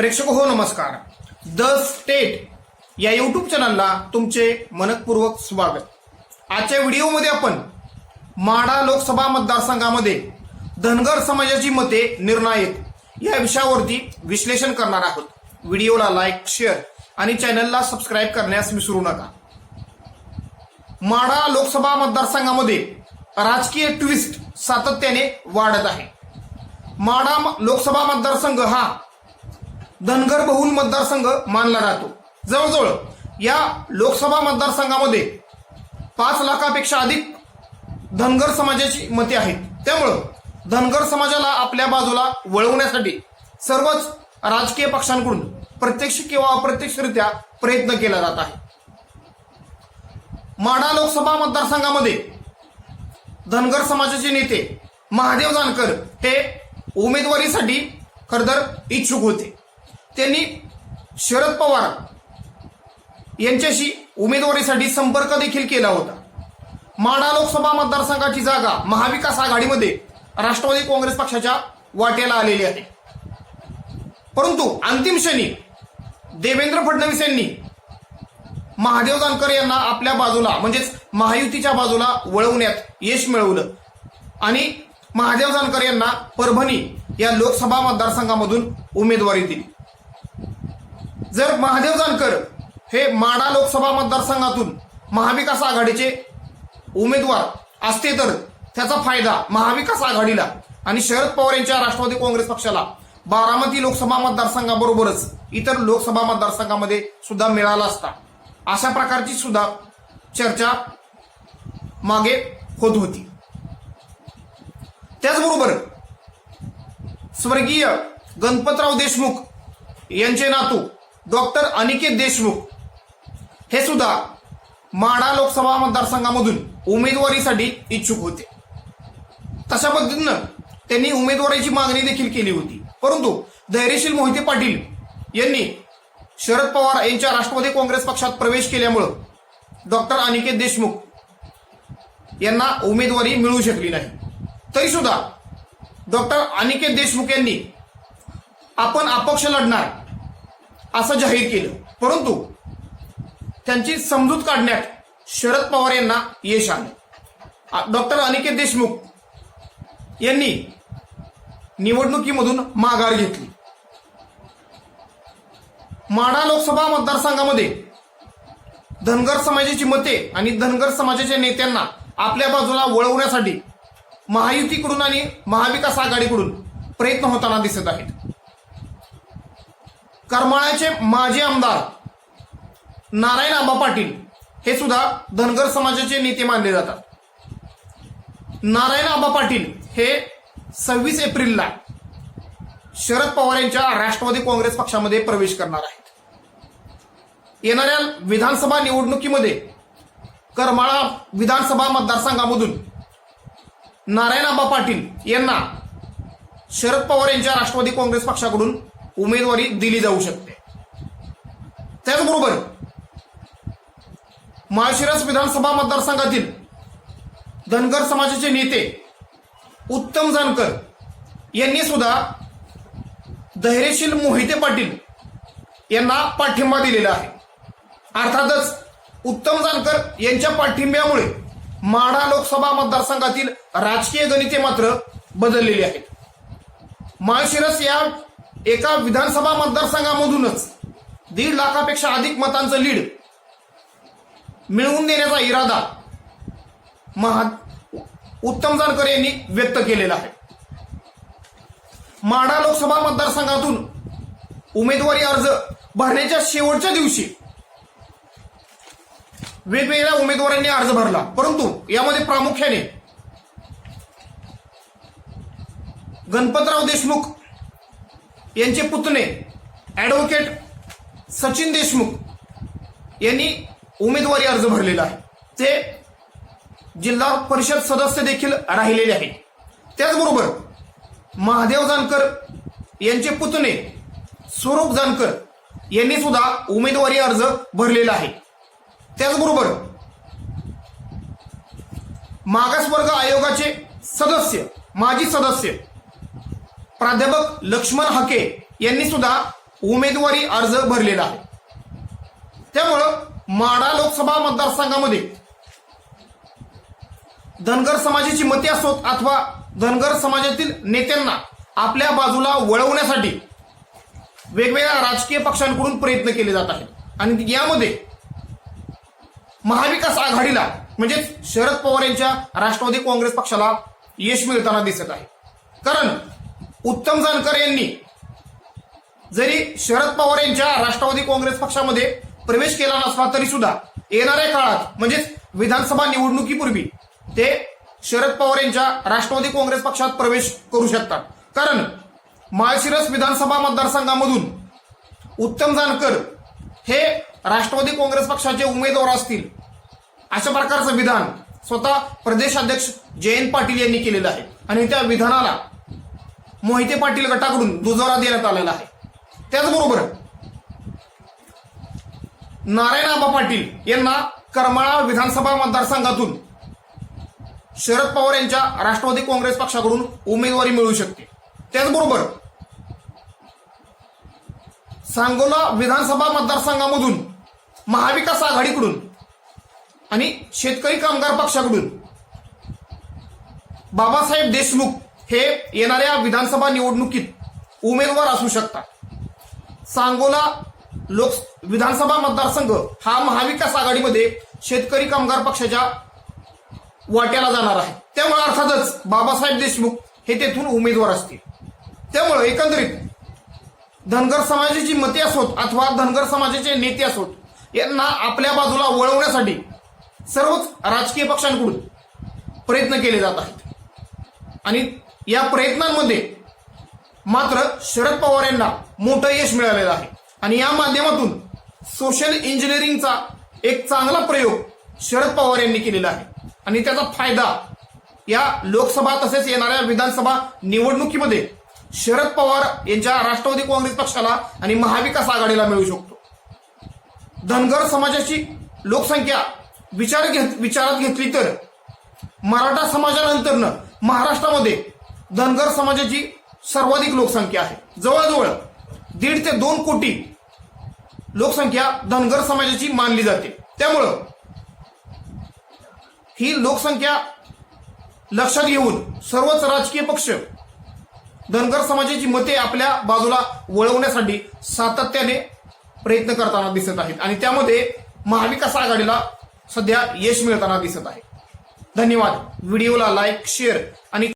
प्रेक्षक हो नमस्कार. द स्टेट या युट्यूब चॅनलला तुमचे मनपूर्वक स्वागत. आजच्या व्हिडिओमध्ये आपण माडा लोकसभा मतदारसंघामध्ये धनगर समाजाची मते निर्णायक या विषयावरती विश्लेषण करणार आहोत. व्हिडिओला लाईक शेअर आणि चॅनलला सबस्क्राईब करण्यास विसरू नका. माढा लोकसभा मतदारसंघामध्ये राजकीय ट्विस्ट सातत्याने वाढत आहे. माढा म- लोकसभा मतदारसंघ हा धनगर बहुल मतदारसंघ मानला जातो. जवळजवळ या लोकसभा मतदारसंघामध्ये पाच लाखापेक्षा अधिक धनगर समाजाची मते आहेत. त्यामुळं धनगर समाजाला आपल्या बाजूला वळवण्यासाठी सर्वच राजकीय पक्षांकडून प्रत्यक्ष किंवा अप्रत्यक्षरित्या प्रयत्न केला जात आहे. माढा लोकसभा मतदारसंघामध्ये धनगर समाजाचे नेते महादेव जानकर हे उमेदवारीसाठी खरतर इच्छुक होते. त्यांनी शरद पवार यांच्याशी उमेदवारीसाठी संपर्क देखील केला होता. माढा लोकसभा मतदारसंघाची जागा महाविकास आघाडीमध्ये राष्ट्रवादी काँग्रेस पक्षाच्या वाट्याला आलेली आहे. परंतु अंतिम क्षणी देवेंद्र फडणवीस यांनी महादेव जानकर यांना आपल्या बाजूला म्हणजेच महायुतीच्या बाजूला वळवण्यात यश मिळवलं. आणि महादेव जानकर यांना परभणी या लोकसभा मतदारसंघामधून उमेदवारी दिली. जर महादेव जानकर हे माडा लोकसभा मतदारसंघातून महाविकास आघाडीचे उमेदवार असते तर त्याचा फायदा महाविकास आघाडीला आणि शरद पवार यांच्या राष्ट्रवादी काँग्रेस पक्षाला बारामती लोकसभा मतदारसंघाबरोबरच इतर लोकसभा मतदारसंघामध्ये सुद्धा मिळाला असता. अशा प्रकारची सुद्धा चर्चा मागे होत होती. त्याचबरोबर स्वर्गीय गणपतराव देशमुख यांचे नातू डॉक्टर अनिकेत देशमुख हे सुद्धा माढा लोकसभा मतदारसंघामधून उमेदवारीसाठी इच्छुक होते. तशा पद्धतीनं त्यांनी उमेदवारीची मागणी देखील केली होती. परंतु धैर्यशील मोहिते पाटील यांनी शरद पवार यांच्या राष्ट्रवादी काँग्रेस पक्षात प्रवेश केल्यामुळं डॉक्टर अनिकेत देशमुख यांना उमेदवारी मिळू शकली नाही. तरी सुद्धा डॉक्टर अनिकेत देशमुख यांनी आपण अपक्ष लढणार असं जाहीर केलं. परंतु त्यांची समजूत काढण्यात शरद पवार यांना यश आलं. डॉक्टर अनिकेत देशमुख यांनी निवडणुकीमधून माघार घेतली. माढा लोकसभा मतदारसंघामध्ये धनगर समाजाची मते आणि धनगर समाजाच्या नेत्यांना आपल्या बाजूला वळवण्यासाठी महायुतीकडून आणि महाविकास आघाडीकडून प्रयत्न होताना दिसत आहेत. करमाळ्याचे माजी आमदार नारायण आबा पाटील हे सुद्धा धनगर समाजाचे नेते मानले जातात. नारायण आबा पाटील हे सव्वीस एप्रिलला शरद पवार यांच्या राष्ट्रवादी काँग्रेस पक्षामध्ये प्रवेश करणार आहेत. येणाऱ्या विधानसभा निवडणुकीमध्ये करमाळा विधानसभा मतदारसंघामधून नारायण आबा पाटील यांना शरद पवार यांच्या राष्ट्रवादी काँग्रेस पक्षाकडून उमेदवारी दिली जाऊ शकते. त्याचबरोबर माळशिरस विधानसभा मतदारसंघातील धनगर समाजाचे नेते उत्तम जानकर यांनी सुद्धा धैर्यशील मोहिते पाटील यांना पाठिंबा दिलेला आहे. अर्थातच उत्तम जानकर यांच्या पाठिंब्यामुळे माढा लोकसभा मतदारसंघातील राजकीय गणिते मात्र बदललेली आहेत. माळशिरस या एका विधानसभा मतदारसंघामधूनच दीड लाखापेक्षा अधिक मतांचं लीड मिळवून देण्याचा इरादा महा उत्तम जानकर यांनी व्यक्त केलेला आहे. माढा लोकसभा मतदारसंघातून उमेदवारी अर्ज भरण्याच्या शेवटच्या दिवशी वेगवेगळ्या उमेदवारांनी अर्ज भरला. परंतु यामध्ये प्रामुख्याने गणपतराव देशमुख यांचे पुतणे ऍडव्होकेट सचिन देशमुख यांनी उमेदवारी अर्ज भरलेला आहे. ते जिल्हा परिषद सदस्य देखील राहिलेले आहेत. त्याचबरोबर महादेव जानकर यांचे पुतणे स्वरूप जानकर यांनी सुद्धा उमेदवारी अर्ज भरलेला आहे. त्याचबरोबर मागासवर्ग आयोगाचे सदस्य माजी सदस्य प्राध्यापक लक्ष्मण हाके यांनी सुद्धा उमेदवारी अर्ज भरलेला आहे. त्यामुळं माडा लोकसभा मतदारसंघामध्ये धनगर समाजाची मते असोत अथवा धनगर समाजातील नेत्यांना आपल्या बाजूला वळवण्यासाठी वेगवेगळ्या राजकीय पक्षांकडून प्रयत्न केले जात आहेत. आणि यामध्ये महाविकास आघाडीला म्हणजेच शरद पवार यांच्या राष्ट्रवादी काँग्रेस पक्षाला यश मिळताना दिसत आहे. कारण उत्तम जानकर यांनी जरी शरद पवार यांच्या राष्ट्रवादी काँग्रेस पक्षामध्ये प्रवेश केला नसला तरी सुद्धा येणाऱ्या काळात म्हणजेच विधानसभा निवडणुकीपूर्वी ते शरद पवार यांच्या राष्ट्रवादी काँग्रेस पक्षात प्रवेश करू शकतात. कारण माळशिरस विधानसभा मतदारसंघामधून उत्तम जानकर हे राष्ट्रवादी काँग्रेस पक्षाचे उमेदवार असतील अशा प्रकारचं विधान स्वतः प्रदेशाध्यक्ष जयंत पाटील यांनी केलेलं आहे. आणि त्या विधानाला मोहिते पाटील गटाकडून दुजोरा देण्यात आलेला आहे. त्याचबरोबर नारायण आबा पाटील यांना करमाळा विधानसभा मतदारसंघातून शरद पवार यांच्या राष्ट्रवादी काँग्रेस पक्षाकडून उमेदवारी मिळू शकते. त्याचबरोबर सांगोला विधानसभा मतदारसंघामधून महाविकास आघाडीकडून आणि शेतकरी कामगार पक्षाकडून बाबासाहेब देशमुख हे येणाऱ्या विधानसभा निवडणुकीत उमेदवार असू शकतात. सांगोला लोक विधानसभा मतदारसंघ हा महाविकास आघाडीमध्ये शेतकरी कामगार पक्षाच्या वाट्याला जाणार आहे. त्यामुळे अर्थातच बाबासाहेब देशमुख हे तेथून उमेदवार असतील. त्यामुळे एकंदरीत धनगर समाजाची मते असोत अथवा धनगर समाजाचे नेते असोत यांना आपल्या बाजूला वळवण्यासाठी सर्वच राजकीय पक्षांकडून प्रयत्न केले जात आहेत. आणि या प्रयत्नांमध्ये मात्र शरद पवार यांना मोठं यश मिळालेलं आहे. आणि या माध्यमातून सोशल इंजिनिअरिंगचा एक चांगला प्रयोग शरद पवार यांनी केलेला आहे. आणि त्याचा फायदा या लोकसभा तसेच येणाऱ्या विधानसभा निवडणुकीमध्ये शरद पवार यांच्या राष्ट्रवादी काँग्रेस पक्षाला आणि महाविकास आघाडीला मिळू शकतो. धनगर समाजाची लोकसंख्या विचार घेत विचारात घेतली तर मराठा समाजानंतरनं महाराष्ट्रामध्ये धनगर समाजाची सर्वाधिक लोकसंख्या आहे. जवळजवळ दीड ते दोन कोटी लोकसंख्या धनगर समाजाची मानली जाते. त्यामुळं ही लोकसंख्या लक्षात घेऊन सर्वच राजकीय पक्ष धनगर समाजाची मते आपल्या बाजूला वळवण्यासाठी सातत्याने प्रयत्न करताना दिसत आहेत. आणि त्यामध्ये महाविकास आघाडीला सध्या यश मिळताना दिसत आहे. धन्यवाद. व्हिडिओला लाईक शेअर आणि